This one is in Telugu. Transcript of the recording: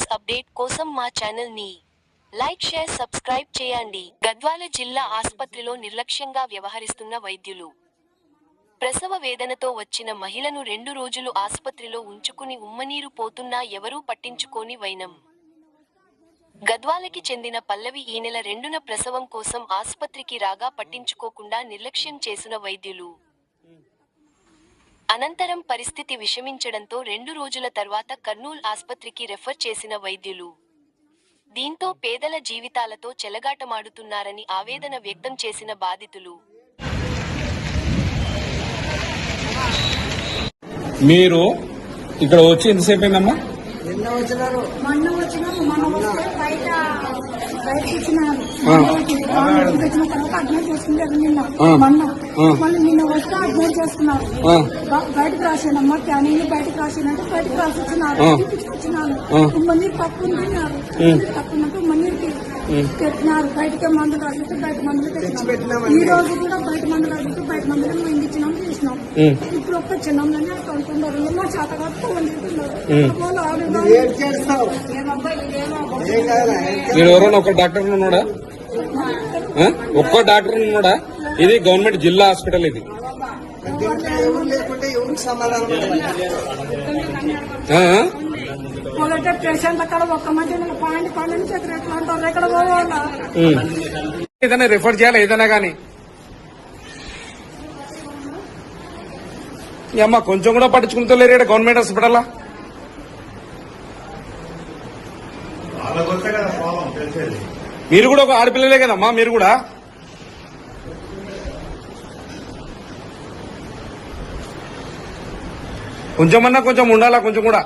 న్యూస్ అప్డేట్ కోసం మా ఛానల్ని లైక్ షేర్ సబ్స్క్రైబ్ చేయండి. గద్వాల జిల్లా ఆసుపత్రిలో నిర్లక్ష్యంగా వ్యవహరిస్తున్న వైద్యులు. ప్రసవ వేదనతో వచ్చిన మహిళను రెండు రోజులు ఆసుపత్రిలో ఉంచుకుని ఉమ్మనీరు పోతున్నా ఎవరూ పట్టించుకోని వైనం. గద్వాలకి చెందిన పల్లవి ఈ నెల రెండున ప్రసవం కోసం ఆసుపత్రికి రాగా పట్టించుకోకుండా నిర్లక్ష్యం చేసిన వైద్యులు. అనంతరం పరిస్థితి విషమించడంతో రెండు రోజుల తర్వాత కర్నూల్ ఆస్పత్రికి రెఫర్ చేసిన వైద్యులు. దీంతో పేదల జీవితాలతో చెలగాటమాడుతున్నారని ఆవేదన వ్యక్తం చేసిన బాధితులు. మీరు ఇక్కడ వచ్చి ఎంతసేపు అయిందమ్మా? నిన్న వచ్చినారు మొన్న వచ్చినాము మొన్న వస్తే బయట బయట ఇచ్చినారు ఆ. వచ్చిన తర్వాత అడ్మిట్ చేసుకుంటారు నిన్న. మొన్న. మళ్ళీ నిన్న వస్తే అడ్మిట్ చేసుకున్నారు బయటకు రాసానమ్మా క్యానింగ్ బయటకు రాసానంటే బయటకు రాసి వచ్చినారు ఆ. ఉమ్మనీరు తప్పు తప్పు ఉన్నట్టు ఉమ్మనీరుకి పెట్టినారు. బయటకే మందులు రాసిస్తే బయట మందులు తెచ్చినారు. పెట్టినామండి. ఈ రోజు కూడా బయట మందులు రాసిస్తే బయట మందులు మేము ఇచ్చినాం చేసినాం. అంటున్నారు మా చేత మీరు ఎవరైనా ఒక డాక్టర్ ఉన్నాడా? ఒక్క డాక్టర్ ఉన్నాడా? ఇది గవర్నమెంట్ జిల్లా హాస్పిటల్ ఇది. పేషెంట్ అక్కడ ఒక్క పాయింట్ పన్నెండు చేతులు ఎట్లా అంటారు ఎక్కడ పోవాలా. ఏదైనా రిఫర్ చేయాలి? ఏదైనా కానీ అమ్మ కొంచెం కూడా పట్టించుకుంటలేరు ఈడ గవర్నమెంట్ హాస్పిటల్ మీరు కూడా ఒక ఆడపిల్లలే కదమ్మా మీరు కూడా? కొంచెమన్నా కొంచెం ఉండాలా కొంచెం కూడా?